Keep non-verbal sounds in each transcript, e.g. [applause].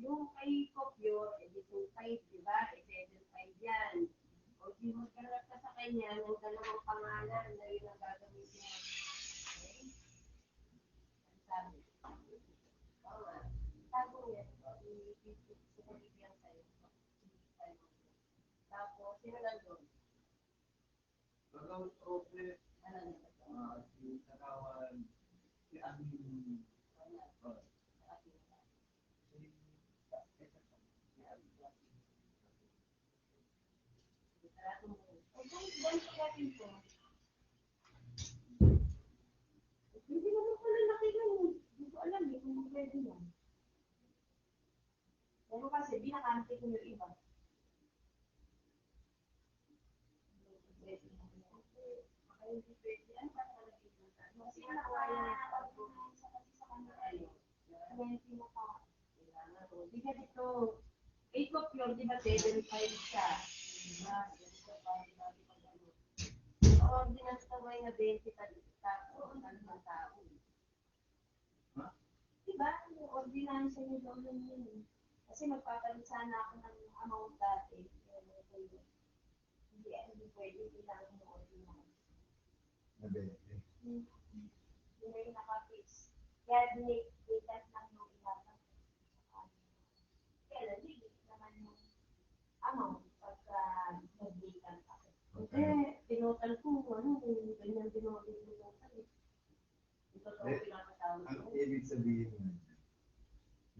Yung kay Kopyo, eh, di 2.5, di ba? Eh, 7.5 yan. O, di magkalat ka sa kanya ng dalawang pangalan na yun ang gagamitin mo. Okay? Ang sabi. Oo nga. Sabi niya, i-ibigyan sa'yo. Tapos, sino nandun? Gagawin trope, Ano na? ah, si Sakawan, Amin, Wala. Nakatira ka. si si Amin. Sarado mo. O, kung ganito natin po. Hindi naman pala nakigan eh. Hindi ko alam eh kung pwede yan. Pero kasi, binakante ko yung iba. Amount dati. Hindi, hindi, pwede, hindi lang yung ordinance. Nabete. Hindi na nakapis. Kaya dinitas lang yung ilaban. Kaya naman yung amount pagka nag-data ka. Eh, pinutan ko, ano, ganyan pinutan ko yung eh. Ito to, Eh, pinapatawag Ang ko. ibig sabihin nun,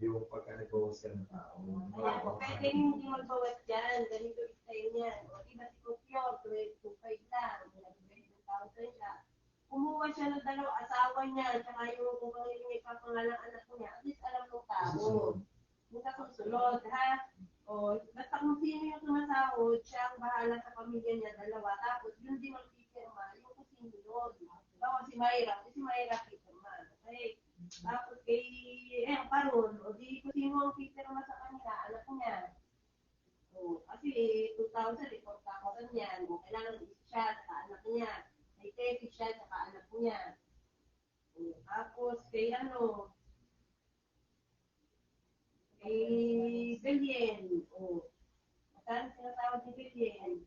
yung pagka nag-host ka ng tao, Kaya po, pwede hindi magbawas dyan. Ganito yung style niya. O, di ba si Kukyo, 12.5 lang. Nag-20,000 siya. Kumuha siya ng dalawang asawa niya, tsaka yung kung ano yung ipapangalang anak niya. At least alam ng tao. Yung kasusunod, ha? O, basta kung sino yung sumasahod, siya ang bahala sa pamilya niya, dalawa. Tapos, yun din ang pipirma, yung kung sino yun. Bawa si Mayra, si Mayra pipirma. Okay? Tapos kay, eh, paron, o di kung sino ang pipirma sa kanila, anak niya. O, kasi 2,000, eh, 4,000 yan. O, kailangan isa siya, sa anak niya. May 30 siya, sa anak niya. O, tapos, kay ano, kay Belen, o, magkano sinatawag ni Belen?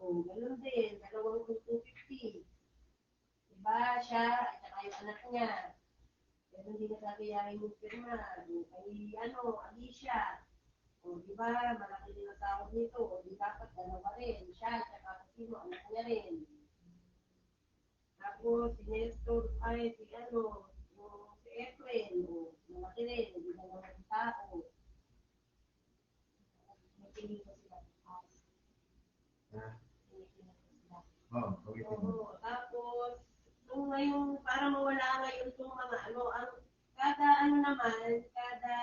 O, ganun din, dalawang 250. Diba, siya, at saka yung anak niya. Pero hindi na sabihin yung firma. Kay, ano, Alicia. O, di ba, malaki din ang tawag nito. O, di dapat dalawa rin. Siya, tsaka sino, anak niya rin. Tapos, si Nestor, ay, si ano, yung si Efren, o, malaki rin. Hindi na naman ang tao. Piling ko sila. Pinipiling ko sila. Oo, okay. Oo, tapos, nung ngayon, para mawala ngayon itong mga ano, ang kada ano naman, kada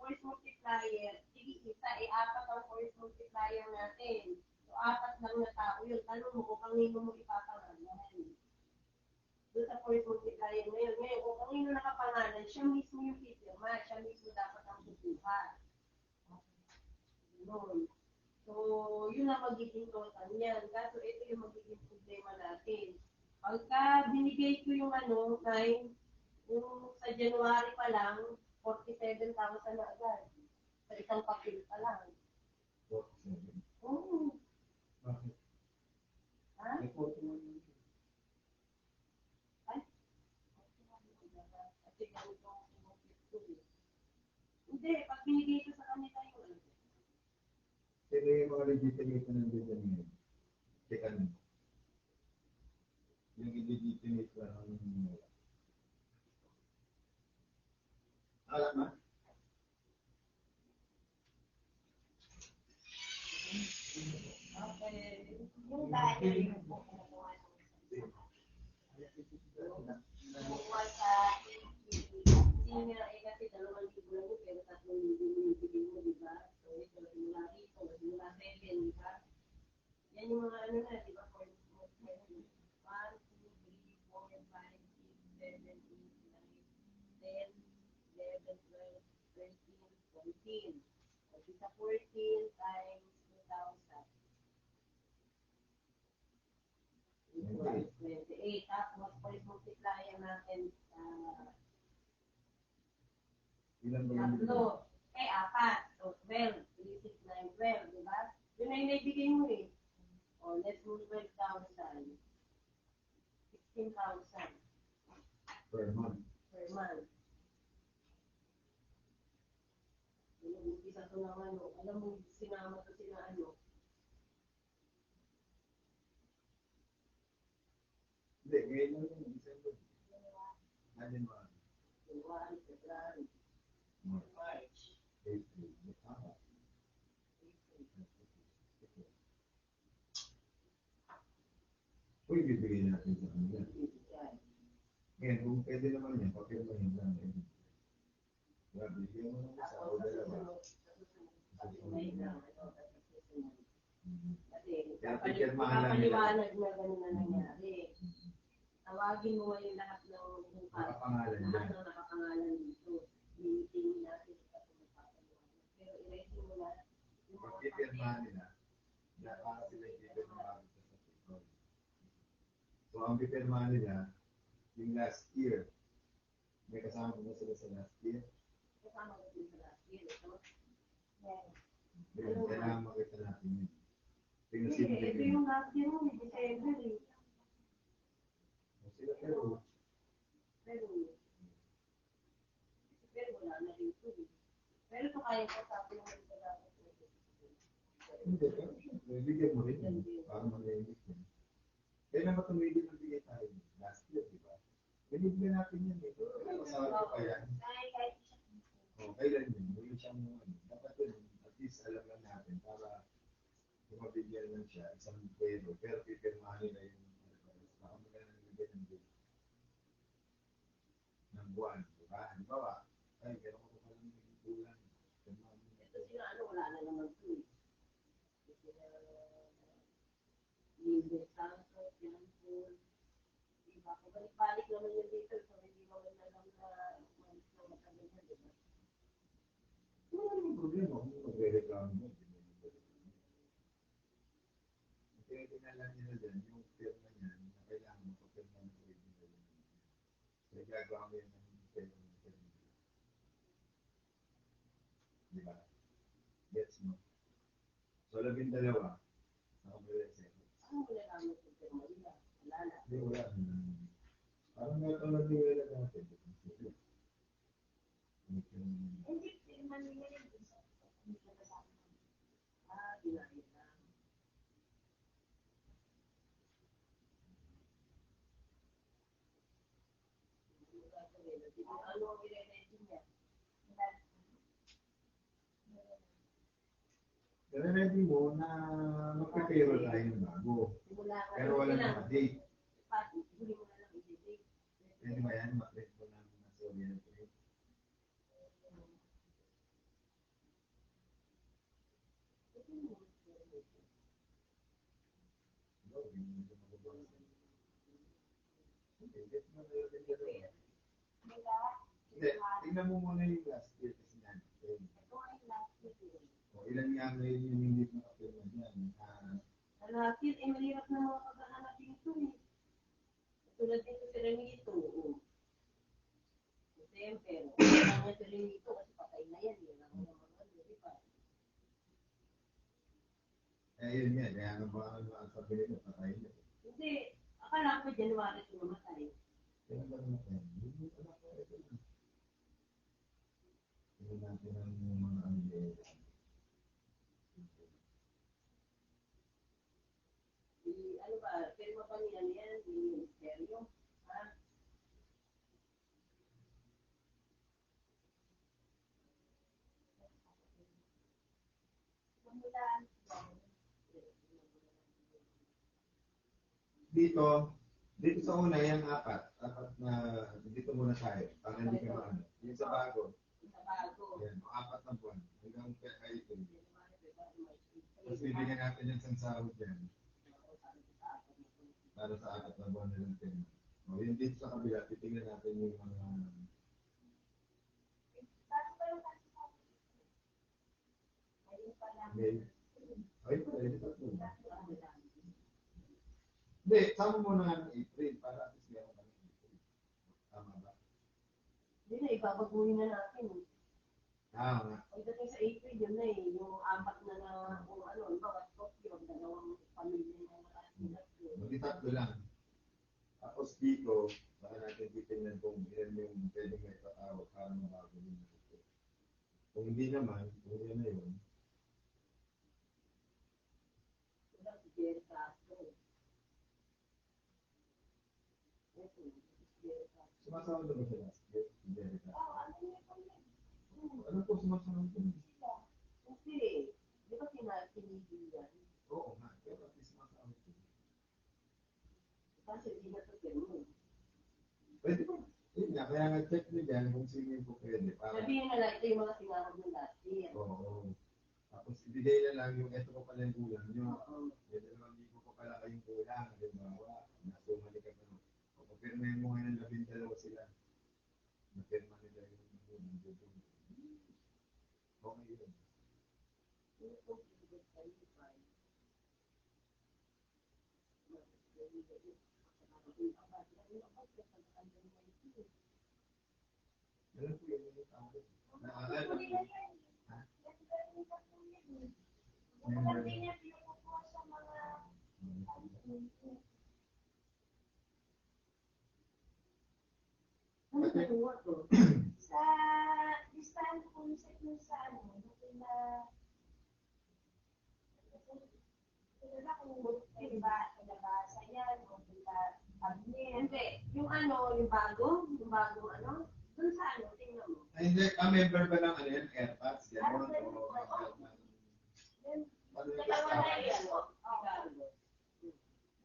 force multiplier, sige, isa, eh, apat ang force multiplier natin. So, apat lang na tao yun. Tanong mo kung kanino mo ipapangalan doon sa fourth multiplier ngayon. Ngayon, kung ang ino nakapangalan, siya mismo yung pipirma, siya mismo dapat ang kukuha. Noon. So, yun ang magiging total niyan. Kaso ito yung magiging problema natin. Pagka binigay ko yung ano, time, yung sa January pa lang, 47,000 na agad. Sa isang papel pa lang. 47? Oo. Bakit? Ha? Hindi, pag binigay ko sa kanila ano, Sino yung mga legitimate na nandito niya? Teka nyo. Yung illegitimate lang ang Alam na? Okay. Yung dahil yung po kumukuha ng kumukuha sa hindi binibigay mga ano na, di ba? For most heaven. One, two, three, four, five, six, seven, eight, nine, ten, eleven, twelve, thirteen, Tapos, pag multiplyan natin, uh, Ilan Tatlo. 12. 3, 6, 9, 12. Di ba? Yun ay naibigay mo eh. O, let's move 12,000. 16,000 per month? per month. Yung isa to ng ano, alam mo, sinama to sila ano, Hindi, ngayon lang yung December. Ano ba? January, February, March, Uy, bibigyan natin sa kanila. Ngayon, kung pwede naman yan, papirma yun lang. Diba, bigyan mo ng isa o dalawa. kapali- pipirmahan lang nila. kapaliwanag na gano'n na nangyari. Tawagin mo ngayon lahat ng bukas. Nakapangalan Lahat yan. ng nakapangalan dito. Limiting natin sa pagpapaliwanag. Pero i-rating mo na yung Pag mga pipirmahan nila, na para sila yung pipirmahan sa September. So, ang pipirmahan nila, yung last year, may kasama ba sila sa last year? kasama ko din sa last year. Ito, meron. Ayun, kailangan makita natin yun. Tingnan sino ito yung last year mo, December eh. Sila pero, Pero, pero wala na dito eh. Pero ito kaya ko sabi ng mga dapat hindi, pero bigyan mo rin yun. Para mag-iimik yun. Kailan ba tumigil ng bigay tayo? Last year, di ba? Binibigyan natin yun eh. Kasama ko pa yan. O, kailan yun? Muli siyang ano. Dapat yun, at least alam lang natin para kung mabigyan lang siya, isang pero, pero pipirmahan nila yung baka maganda ng bigyan ng bill. Ng buwan, di ba? Halimbawa, ay, meron ko pa lang ng bulan. Na Ito sila ano, wala na naman eh. Ito Libre Santos, yan po. Diba? Kung balik-balik naman yun dito, so hindi mo man alam na umalis na matagal na, diba? Wala namang problema kung magre-reklamo mo. hindi mo magre-reklamo. Ang tinitingnan nila dyan, yung firma niya, na kailangan mapapirma ng original. Kaya gagawa mo yan ng firma ng firma. Di ba? Gets mo? So, labing dalawa, nakabila sa Ano mo nalaman kung pirma nila? Wala na. Hindi, wala. Parang meron lang nila natin. Hindi, nila. Hindi ang i-ready niya? Pero ready mo na magpapero tayo ng bago. Pero wala na date. Mo i-date. Pwede ba yan? Mag-rate ko ng nasa oriental. No, hindi mo siya mababawasan. Okay, get mo na yung dalawa. Hindi, tingnan mo muna yung last year kasi yan. Okay. O, ilan nga ngayon yung hindi makapirma dyan? Ah, Hanapin, eh, mahirap na mga paghahanap dito eh. Tulad dito si Remito. oh. December. Wala nga si Remito kasi patay na yan. Yan ang mga mga ano, di ba? eh, yun nga, kaya nga baka ang sabi nila, patay na. Hindi. Akala ko January ito namatay. Kaya ba naman tayo? Hindi mo alam ko ito na. Tingnan natin ang mga ano eh. Di, ano ba, pero pa niya yan, di ministeryo. Ha? Dito, dito sa una, yung apat. Apat na, dito muna tayo. Para hindi ka maano. Yung sa bago, Sa bago. yan, apat na buwan. Hanggang kay April. Tapos bibigyan natin yung isang sahod dyan. Sabi ko sa akin, Para sa apat na buwan na lang din. O, yun dito sa kabila, titingnan natin yung mga Ayun pa lang. mail. Ay, pwede tatlo. Hindi, sama mo na ng April para at least meron kami April. Tama ba? Hindi na, ibabaguhin na natin. Ah, nga. Pagdating sa April, yun na eh, yung apat na na, kung ano, yung bawat Tokyo, dalawang pamilya na. Hindi tatlo lang. Tapos dito, baka natin titingnan kung ilan yung pwedeng may patawag para mabago din natin. Kung hindi naman, kung yan na yun. Ito, sumasama na ba siya last year? Si Jerica. Oo, ano yun? Ano po sumasama ko? Sila. Kasi, di ba kinakinigil yan? Oo nga, pero at least sumasama ko. Kasi hindi na ito ganun. Pwede ba? Yun nga, kaya nga check nyo dyan kung sino yung pwede. Para, Sabihin na lang, ito yung mga sinarap ng last year. oo. Tapos ibigay na lang yung eto ko pala yung kulang nyo. Oo. May dalawang libo ko pala kayong kulang. Halimbawa, nasumali ka na. O kapirmahin mo ngayon ng labing dalawa sila. Napirma nila yung yung yung Okay yun. Yung sa yung tawag. Naalala. Ha? Ano ba yung work ko? sa listahan ko yung sa yung sa na kung yan, o admin. Hindi. Yung ano, yung bago, yung bagong ano, dun sa ano, tingnan mo. Ay, hindi, ah, member ba ng ano yan? Airpods? Then, ano yung Dalawa na yan, o. Ricardo.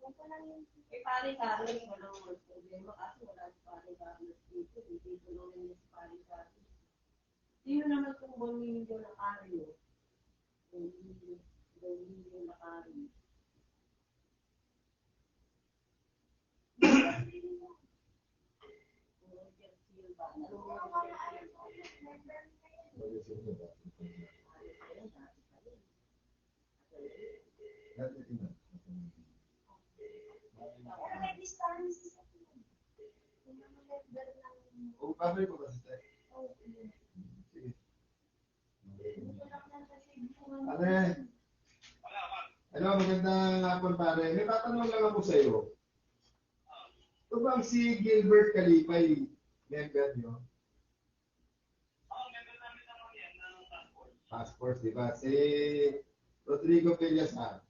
yung ko lang yung Eh, pare Carlos, walang problema kasi wala si pare Carlos dito. Hindi tulungan niya si pare Carlos. Sino naman kung bumili ng Ario? Bumili ng Ario. Roger Silva. Ano mo mga yung wala Roger ayun po, Silva? member na yun. Ano yung sunod ba? Ayun, dati pa rin. Lahat na tingnan. Pero may listahan sa sa yung mga member ng O, babalik ko Ano yan? Hello, magandang hapon pare. May tatanong lang ako sa iyo. Ito bang si Gilbert Kalipay, member nyo? Passport, di ba? Si Rodrigo Villasar.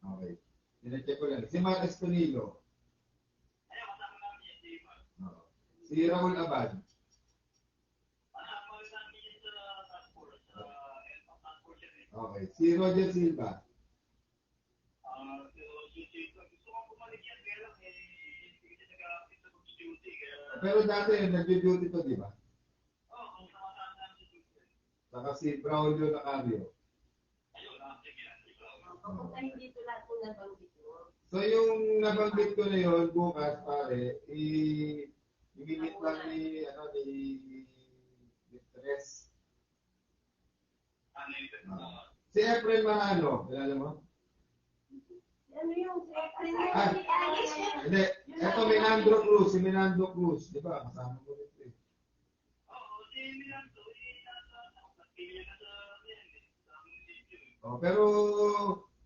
Okay. Sinecheck ko lang. Si Mar Esconilo. Oo. Si Raul Abad. Okay. Si Roger Silva. Pero dati, nag-duty to, di ba? Saka si Braulio Nacario. Papuntahin dito lahat ng nabanggit mo. So yung nabanggit ko na yun, bukas pare, i i-meet lang ni, ano, ni, ni Tres. Si Efren Mahano, kilala mo? Ano? Ah. Hindi, eto Minandro Cruz, si Minandro Cruz, di ba? Kasama ko rin ito eh. Oh, pero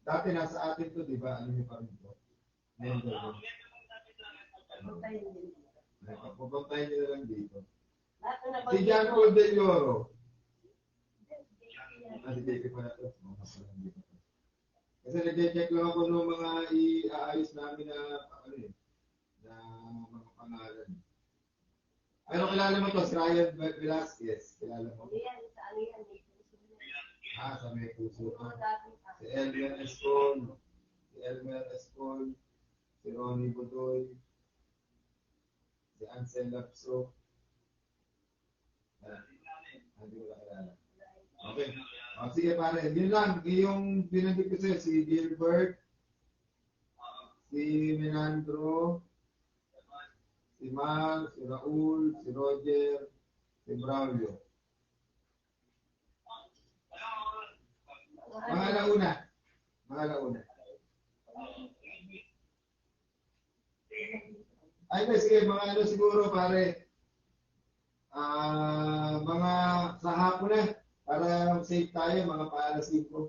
dati nasa atin to, di ba? Ano yung pa rin to? Member mo. Papuntahin din. Pupuntahin nyo na lang dito. Si John. Paul Del Oro. Ah, si JP pala to. Mga pala dito. Kasi nag-check lang ako ng mga i-aayos namin na, ano eh, na mga pangalan. Ano kilala mo to? Si Ryan Velasquez. Kilala mo? Yan? Sa ano yan? May puso. Ah, sa may puso Si Elmer Escol. Si Elmer Escol. Si Ronnie Budoy. Si Ansel Lapso. Ah, hindi ko na kilala. Okay. Oh, sige pare, yun lang. Yung binanggit ko sa'yo, si Gilbert, si Menandro, si Mal, si Raul, si Roger, si Braulio. Mga launa. Mga launa. Ay, na sige, mga ano siguro pare. Ah, uh, mga sa hapon na. Eh para safe tayo, mga paalas 5.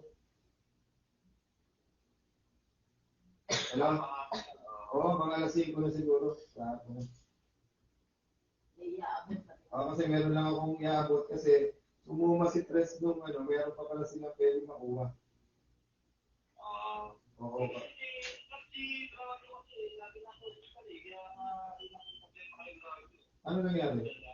Alam? Oo, mga alas 5 na siguro. Sa pa. Oo, kasi meron lang akong iabot kasi sumuma si Tres nung ano, meron pa pala silang pwede makuha. Oo. Ano nangyari?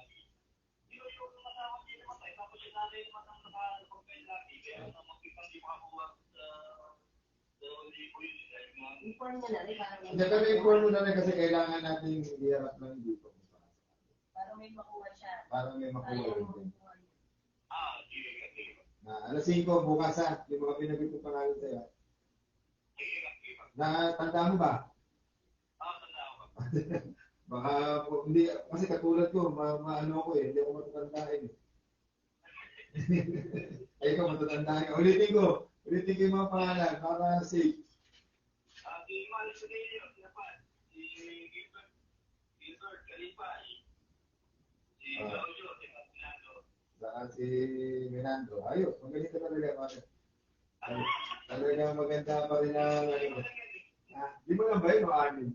Inform mo na rin. para may- Hindi, pero inform mo na rin kasi kailangan natin iharap ng dito. Para may makuha siya. Para may makuha rin din. makuha niya. Na alas 5 bukas ha, yung mga pinagit ko pangalan sa'yo. Na tanda mo ba? [laughs] Baka po- hindi, kasi katulad ko, ma, maano ko eh, hindi ako matatandaan eh. [laughs] Ay, ikaw matatandaan ka. Ulitin ko, ulitin ko yung mga pangalan para safe. Saka si Minando. Ayos, magaling ka talaga. Mare. Talaga maganda pa rin ang ano. Ah, di mo lang ba yun anim?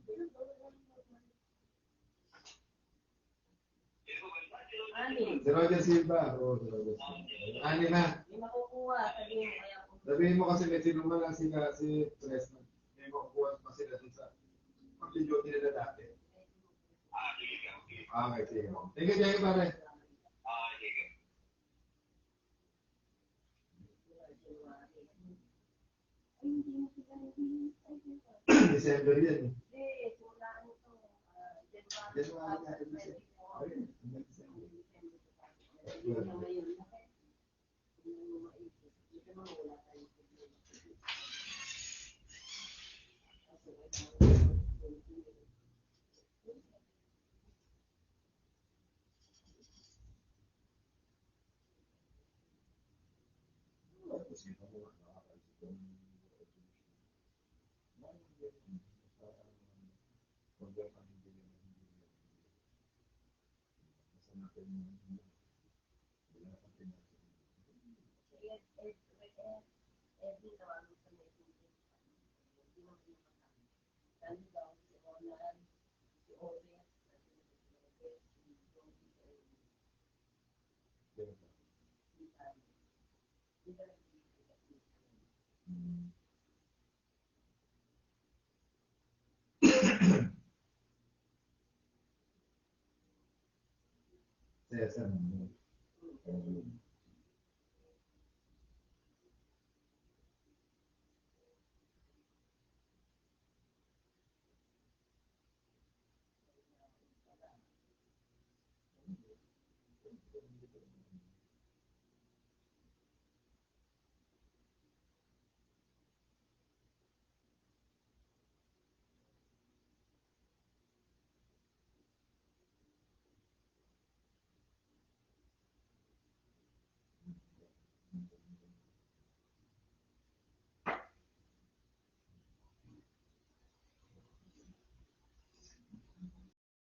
Ani, Roger Silva. Oo, si Roger Silva. Anim na. may makukuha. Sabihin mo kaya Sabihin mo kasi may sinungan lang si, si Preston. May makukuha pa sila dun sa pag-duty nila dati. Okay, sige. Thank you, thank you, pare. Ay, hindi mo sila nag-iintay. December yan eh. Hindi, simula ano to, ah, January January na, December. 2024. Ayun, hanggang December. Yun na Essa é muito.